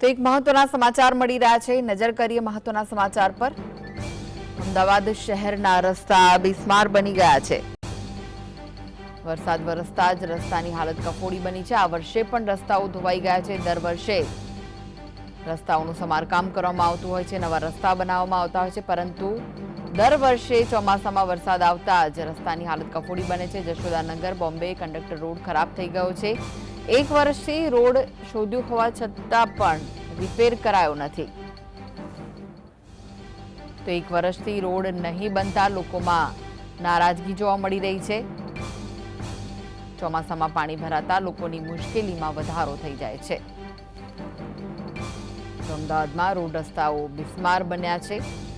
તો એક મહત્વના સમાચાર મળી રહ્યા છે. નજર કરીએ મહત્વના સમાચાર પર. અમદાવાદ શહેરના રસ્તા બિસ્માર બની ગયા છે. વરસાદ વરસતા જ રસ્તાની હાલત કફોડી બની છે. આ વર્ષે પણ રસ્તાઓ ધોવાઈ ગયા છે દર વર્ષે. રસ્તાઓનું સમારકામ કરવામાં આવતું હોય છે, નવા રસ્તા બનાવવામાં આવતા હોય છે, પરંતુ દર વર્ષે ચોમાસામાં વરસાદ આવતા જ રસ્તાની હાલત કફોડી બને છે. જશોદાનગર, બોમ્બે, કંડક્ટર રોડ ખરાબ થઈ ગયો છે. એક વર્ષથી રોડ શોધ્યું હોવા છતાં પણ રિપેર કરાયો નથી. તો એક વર્ષથી રોડ નહીં બનતા લોકોમાં નારાજગી જોવા મળી રહી છે. ચોમાસામાં પાણી ભરાતા લોકોની મુશ્કેલીમાં વધારો થઈ જાય છે. અમદાવાદમાં રોડ રસ્તાઓ બિસ્માર બન્યા છે.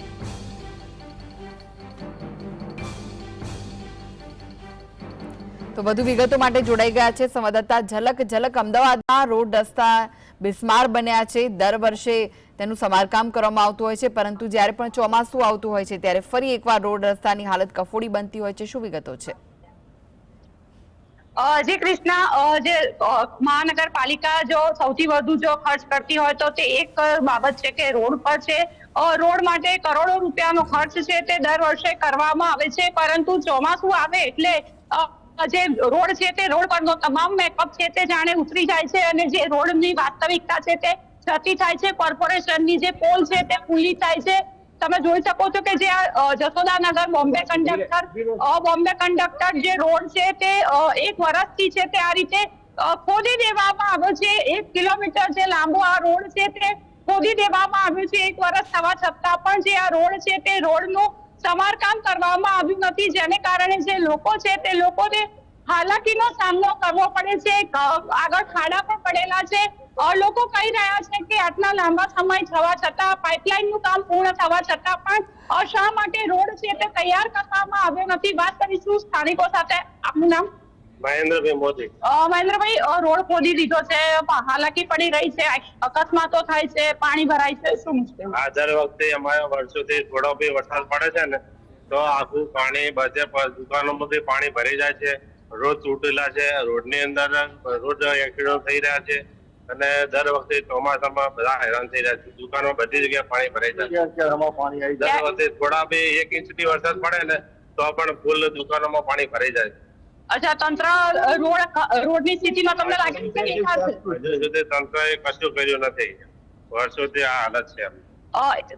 વધુ વિગતો માટે જોડાઈ ગયા છે સંવાદદાતા ઝલક ઝલક અમદાવાદમાં રોડ રસ્તા બિસ્માર બન્યા છે. દર વર્ષે તેનું સમારકામ કરવામાં આવતું હોય છે, પરંતુ જ્યારે પણ ચોમાસું આવતું હોય છે, ત્યારે ફરી એકવાર રોડ રસ્તાની હાલત કફોડી બનતી હોય છે. શું વિગતો છે? જે કૃષ્ણા જે મહાનગરપાલિકા જો સૌથી વધુ જો ખર્ચ કરતી હોય તો તે એક બાબત છે કે રોડ પર છે. રોડ માટે કરોડો રૂપિયાનો ખર્ચ છે તે દર વર્ષે કરવામાં આવે છે, પરંતુ ચોમાસું આવે એટલે જે રોડ છે તે રોડ પરનો તમામ મેકઅપ છે તે જાણે ઉતરી જાય છે અને જે રોડની વાસ્તવિકતા છે તે જતી થાય છે. કોર્પોરેશનની જે પોલ છે તે ખુલ્લી થાય છે. તમે જોઈ શકો છો કે જે આ અ, જશોદાનગર બોમ્બે કંડક્ટર બોમ્બે કંડક્ટર જે રોડ છે તે એક વર્ષથી છે તે આ રીતે ખોદી દેવામાં આવ્યો છે. એક કિલોમીટર જે લાંબો આ રોડ છે તે ખોદી દેવામાં આવ્યો છે. એક વર્ષ થવા છતાં પણ જે આ રોડ છે તે રોડનું સમારકામ કરવામાં આવ્યું નથી. જેને કારણે જે લોકો છે તે લોકોને હાલાકીનો સામનો કરવો પડે છે. આગળ ખાડા પણ પડેલા છે. લોકો કહી રહ્યા છે કે આટલા લાંબા સમય થવા છતાં પાઇપલાઇનનું કામ પૂર્ણ થવા છતાં પણ શા માટે રોડ છે તે તૈયાર કરવામાં આવ્યો નથી? વાત કરીશું સ્થાનિકો સાથે. આપનું નામ? મહેન્દ્રભાઈ મોદી. મહેન્દ્રભાઈ રોડ ખોદી દીધો છે હાલાકી પડી રહી છે અકસ્માતો થાય છે પાણી ભરાય છે શું મુશ્કેલ? આ દર વખતે અમારે વર્ષોથી થોડો બી વરસાદ પડે છે ને તો આખું પાણી બધે પ- દુકાનોમાં પાણી ભરી જાય છે રોડ તૂટેલા છે રોડની અંદર રોડ એક્સિડન્ટ થઈ રહ્યા છે અને દર વખતે ચોમાસામાં બધા હેરાન થઈ રહ્યા છે દુકાનો બધી જગ્યાએ પાણી ભરાઈ જાય છે. દર વખતે થોડા બે એક ઇંચ વરસાદ પડે ને તો પણ ફૂલ દુકાનોમાં પાણી ભરાઈ જાય છે. અચ્છા તંત્ર રોડ રોડની સ્થિતિમાં તમને લાગે છે કે તંત્રએ કશું કર્યું નથી. વર્ષોથી આ હાલત છે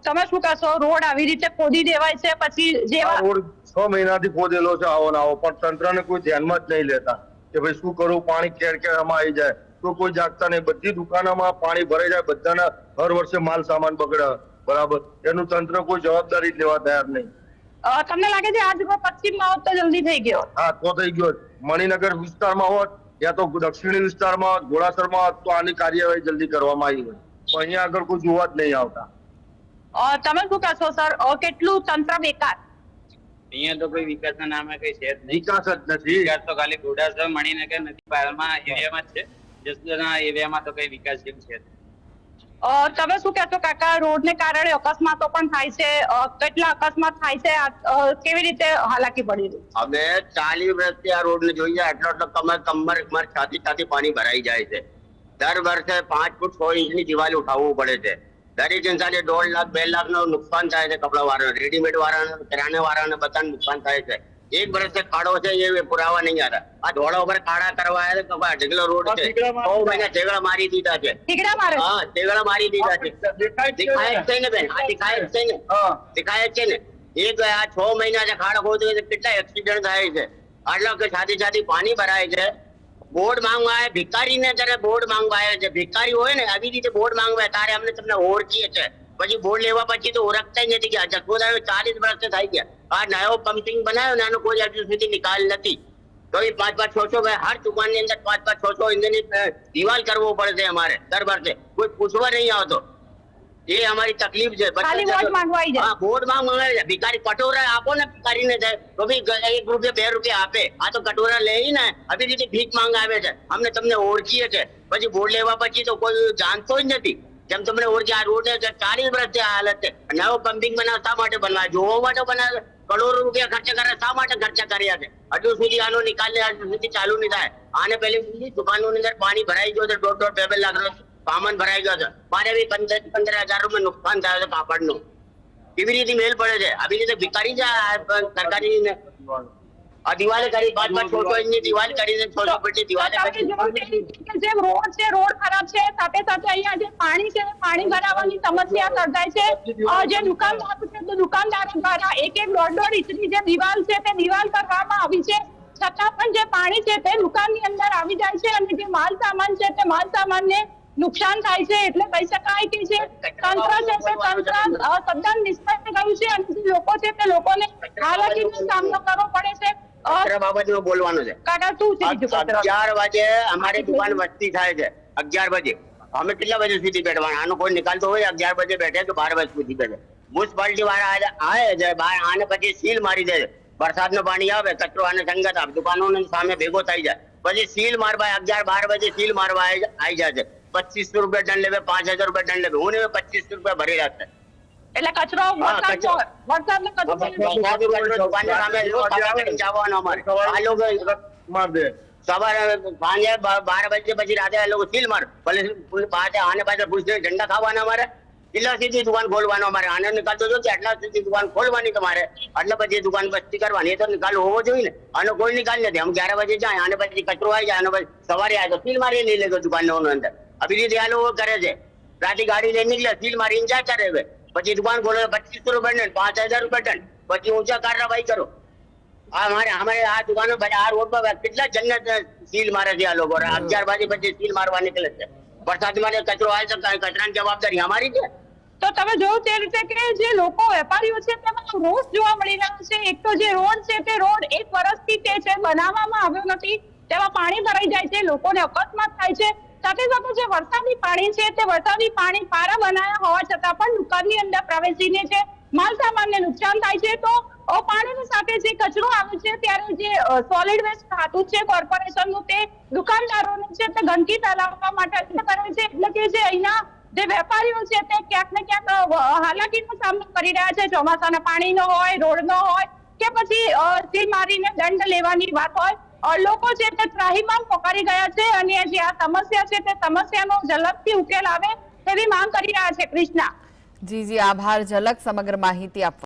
તમે શું કહેશો? રોડ આવી રીતે ખોદી દેવાય છે? પછી જેવા રોડ છ મહિનાથી ખોદેલો છે આવો ને આવો. પણ તંત્રને કોઈ ધ્યાનમાં જ નહીં લેતા કે ભાઈ શું કરું? પાણી કેર કેરમાં આવી જાય. તો કોઈ જાગતા નહીં. બધી દુકાનોમાં પાણી ભરાઈ જાય. બધાના હર વર્ષે માલ સામાન બગડે. બરાબર? એનું તંત્ર કોઈ જવાબદારી જ લેવા તૈયાર નહીં. તમને લાગે છે આજ રોડ પશ્ચિમમાં હોત તો જલ્દી થઈ ગયો. હા તો થઈ ગયો મણિનગર વિસ્તારમાં હોત યા તો દક્ષિણી વિસ્તારમાં હોત ઘોડાસરમાં હોત તો આની કાર્યવાહી જલ્દી કરવામાં આવી હોત પણ અહીંયા આગળ કોઈ જોવા જ નહીં આવતા. તમે શું કહેશો સર? અ, કેટલું તંત્ર બેકાર? અહીંયા તો કોઈ વિકાસના નામે કઈ છે વિકાસ જ નથી. વિકાસ તો ખાલી ઘોડાસર મણિનગર નદી પારમાં એરિયામાં જ છે. જસદણના એરિયામાં તો કઈ વિકાસ જેમ છે તમે શું કહેશો કાકા? રોડને કારણે અકસ્માતો પણ થાય છે. કેટલા અકસ્માત થાય છે? કેવી રીતે હાલાકી પડી રહી? અમે ચાલીસ વર્ષથી આ રોડ ને જોઈએ એટલો એટલો કમર કમર કમર છાતી છાતી પાણી ભરાઈ જાય છે. દર વર્ષે પાંચ ફૂટ છ ઇંચની દિવાલ ઉઠાવવું પડે છે. દરેક ઇન્સાને દોઢ લાખ, બે લાખનું નુકસાન થાય છે કપડા વાળાને. રેડીમેડ વાળાને, કિરાણા વાળાને બધાને નુકસાન થાય છે. એક વર્ષ ખાડો છે એ પુરાવા નહીં હતા આ ધોળા ઉપર ખાડા કરવા આવ્યા છે રોડ છે. બહુ મહિના ઢેગડા મારી દીધા છે? હા ઢેગડા મારી દીધા છે. દેખાય જ છે ને. બેન આ દેખાય જ છે ને. દેખાય જ છે ને. એક આ છ મહિના છે ખાડો ખોદે છે કેટલા એક્સિડન્ટ થાય છે. આટલા કે છાતી છાતી પાણી ભરાય છે. બોર્ડ માંગવા આવે ભિખારીને ત્યારે બોર્ડ માંગવા આવે છે ભિખારી હોય ને આવી રીતે બોર્ડ માંગવા તારે અમને તમને ઓળખીએ છે. પછી બોર્ડ લેવા પછી તો ઓળખતા જ નથી કે આ જખોદારો ચાલીસ વર્ષ થઈ ગયા. આ નવો પંપિંગ બનાવ્યો ને આનો કોઈ હજુ સુધી નિકાલ નથી. તો એ પાંચ પાંચ છ છ હર દુકાનની અંદર પાંચ પાંચ છ છ ઇંચની દિવાલ કરવો પડશે અમારે દર વર્ષે કોઈ પૂછવા નહીં આવતો. એ અમારી તકલીફ છે. બોર્ડમાં મંગાવી છે. ભિખારી કટોરા આપો ને ભિખારીને જાય તો બી એક રૂપિયા બે રૂપિયા આપે. આ તો કટોરા લઈને આવી રીતે ભીખ માંગાવે છે. અમને તમને ઓળખીએ છે. પછી બોર્ડ લેવા પછી તો કોઈ જાણતો જ નથી. જેમ તમને ઓળખી આ રોડ ચાલીસ વર્ષથી આ હાલત છે. નવો પંપિંગ બનાવતા માટે બનાવે? જોવા માટે બનાવે? કરોડો રૂપિયા ખર્ચ કરે, શા માટે ખર્ચા કર્યા છે? હજુ સુધી આનો નિકાલ હજુ સુધી ચાલુ નહીં થાય. આને પેલી દુકાનો ની અંદર પાણી ભરાઈ ગયો છે, દોઢ દોઢ બે બે લાખ નો સામાન ભરાઈ ગયો છે. મારે બી પંદર પંદર હજાર રૂપિયા નુકસાન થયું છે પાપડનું કેવી રીતે મેલ પડે છે? આવી રીતે ભિકારી છે સરકારી દિવાલે કરી બાદમાં છોટો ઇંચની દિવાલ કરી છે છોટો ફૂટની દિવાલે કરી. જે રોડ છે રોડ ખરાબ છે સાથે સાથે અહીંયા જે પાણી છે પાણી ભરાવાની સમસ્યા સર્જાય છે. જે દુકાનદારો છે તો દુકાનદારો દ્વારા એક એક દોઢ દોઢ ઇંચની જે દિવાલ છે તે દિવાલ કરવામાં આવી છે. છતાં પણ જે પાણી છે તે દુકાનની અંદર આવી જાય છે અને જે માલ સામાન છે તે માલ સામાનને નુકસાન થાય છે એટલે કહી શકાય કે જે તંત્ર છે તે તંત્ર તદ્દન નિષ્ફળ ગયું છે અને લોકો છે તે લોકોને હાલાકીનો સામનો કરવો પડે છે. કચરા બાબતમાં બોલવાનું છે. કાકા શું છે? અગિયાર વાગે અમારી દુકાન વસ્તી થાય છે. અગિયાર વાગે. અમે કેટલા વાગે સુધી બેઠવાના? આનો કોઈ નિકાલ તો હોય અગિયાર વાગે બેઠે કે બાર વાગે સુધી બેઠે. મ્યુનિસિપાલિટી વાળા આવે છે બહાર આને પછી સીલ મારી દે વરસાદ વરસાદનું પાણી આવે કચરો આને સંગત આવે દુકાનોની સામે ભેગો થઈ જાય પછી સીલ મારવા અગિયાર બાર વાગે સીલ મારવા આવી જાય છે પચીસો રૂપિયા દંડ લેવે પાંચ હજાર રૂપિયા દંડ લેવે. હું ને પચીસ રૂપિયા ભરી રાખશે. એટલે કચરો વરસાદ કચરો. વરસાદનો કચરો આ માર દે. સવારે સાંજે બાર વાગે પછી રાતે એ લોકો સીલ માર. ભલે પાસે આને પાસે પૂછશે ઝંડા ખાવાના અમારે. એટલા સુધી દુકાન ખોલવાનો અમારે? આને નિકાલ તો જો કે આટલા સુધી દુકાન ખોલવાની તમારે. એટલે પછી દુકાન બસ્તી કરવાની. એ તો નિકાલ હોવો જોઈએ ને. આનો કોઈ નિકાલ નથી. આમ ગ્યાર વાગે જાય આને પછી કચરો આવી જાય આને પછી સવારે આવે તો સીલ મારી લઈ લેતો દુકાન અંદર. આવી રીતે આ લોકો કરે છે. રાતે ગાડી લઈને નીકળે સીલ મારીને કરે રહે પછી દુકાન ખોલે પચીસો રૂપિયા દંડ પાંચ હજાર રૂપિયા દંડ પછી ઊંચા કાર્યવાહી કરો. આ મારે અમારે આ દુકાનો આ રોડ પર કેટલા જન્નત સીલ મારે છે આ લોકો. અગિયાર વાગે પછી સીલ મારવા નીકળે છે. વરસાદમાં જે કચરો આવે છે કચરાની જવાબદારી અમારી છે? તો તમે જોયું તે રીતે કે જે લોકો વેપારીઓ છે તેમાં રોષ જોવા મળી રહ્યો છે. એક તો જે રોડ છે તે રોડ એક વર્ષથી તે છે બનાવવામાં આવ્યો નથી. તેમાં પાણી ભરાઈ જાય છે લોકોને અકસ્માત થાય છે. સાથે સાથે જે વરસાદી પાણી છે તે વરસાદી પાણી પારા બનાવ્યા હોવા છતાં પણ દુકાનની અંદર પ્રવેશીને છે માલ સામાનને નુકસાન થાય છે, તો પાણીની સાથે જે કચરો આવે છે, ત્યારે જે સોલિડ વેસ્ટ ખાતું છે કોર્પોરેશનનું તે દુકાનદારોને છે તે ગંદકી ફેલાવવા માટે કરે છે, એટલે કે જે અહીંના જે વેપારીઓ છે તે ક્યાંક ને ક્યાંક હાલાકીનો સામનો કરી રહ્યા છે, ચોમાસાના પાણીનો હોય, રોડનો હોય, કે પછી સીલ મારીને દંડ લેવાની વાત હોય લોકો છે તે ત્રાહિમામ પોકારી ગયા છે અને જે આ સમસ્યા છે તે સમસ્યાનો ઝડપથી ઉકેલ આવે તેવી માંગ કરી રહ્યા છે, કૃષ્ણા. જી જી, આભાર. ઝલક સમગ્ર માહિતી આપવા